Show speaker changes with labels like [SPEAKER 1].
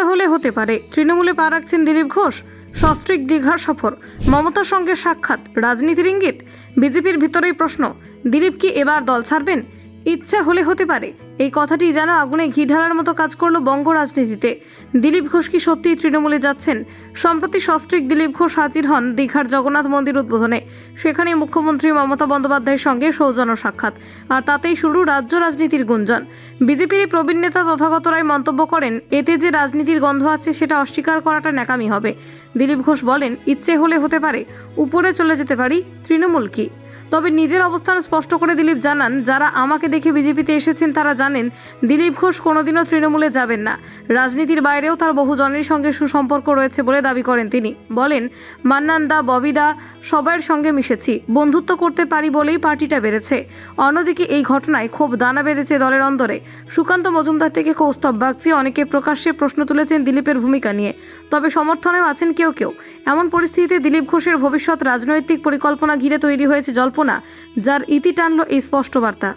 [SPEAKER 1] ইচ্ছা হলে হতে পারে। তৃণমূলে পা রাখছেন দিলীপ ঘোষ। সস্ত্রিক দীঘার সফর। মমতার সঙ্গে সাক্ষাৎ। রাজনীতির ইঙ্গিত? বিজেপির ভিতরেই প্রশ্ন। দিলীপ কি এবার দল ছাড়বেন? ইচ্ছা হলে হতে পারে। এই কথাটি যেন আগুনে ঘি ঢালার মতো কাজ করল বঙ্গ রাজনীতিতে। দিলীপ ঘোষ কি সত্যিই তৃণমূলে যাচ্ছেন? সম্প্রতি সস্ত্রিক দিলীপ ঘোষ হাজির হন দীঘার জগন্নাথ মন্দির উদ্বোধনে। সেখানে মুখ্যমন্ত্রী মমতা বন্দ্যোপাধ্যায়ের সঙ্গে সৌজন্য সাক্ষাৎ। আর তাতেই শুরু রাজ্য রাজনীতির গুঞ্জন। বিজেপির প্রবীণ নেতা তথাগত রায় মন্তব্য করেন, এতে যে রাজনীতির গন্ধ আছে সেটা অস্বীকার করাটা ন্যাকামি হবে। দিলীপ ঘোষ বলেন, ইচ্ছে হলে হতে পারে। উপরে চলে যেতে পারি। তৃণমূল কি? তবে নিজের অবস্থান স্পষ্ট করে দিলীপ জানান, যারা আমাকে দেখে বিজেপিতে এসেছেন তারা জানেন, দিলীপ ঘোষ কোনোদিনও তৃণমূলে যাবেন না। রাজনীতির বাইরেও তার বহুজনের সঙ্গে সুসম্পর্ক রয়েছে বলে দাবি করেন তিনি। বলেন, মান্নান দা, ববি সবার সঙ্গে মিশেছি। বন্ধুত্ব করতে পারি বলেই পার্টিটা বেড়েছে। অন্যদিকে এই ঘটনায় ক্ষোভ দানা বেঁধেছে দলের অন্দরে। সুকান্ত মজুমদার থেকে কৌস্তব বাগচি অনেকে প্রকাশ্যে প্রশ্ন তুলেছেন দিলীপের ভূমিকা নিয়ে। তবে সমর্থনেও আছেন কেউ কেউ। এমন পরিস্থিতিতে দিলীপ ঘোষের ভবিষ্যৎ রাজনৈতিক পরিকল্পনা ঘিরে তৈরি হয়েছে জল্পনা যার ইতি টানল এই স্পষ্ট বার্তা।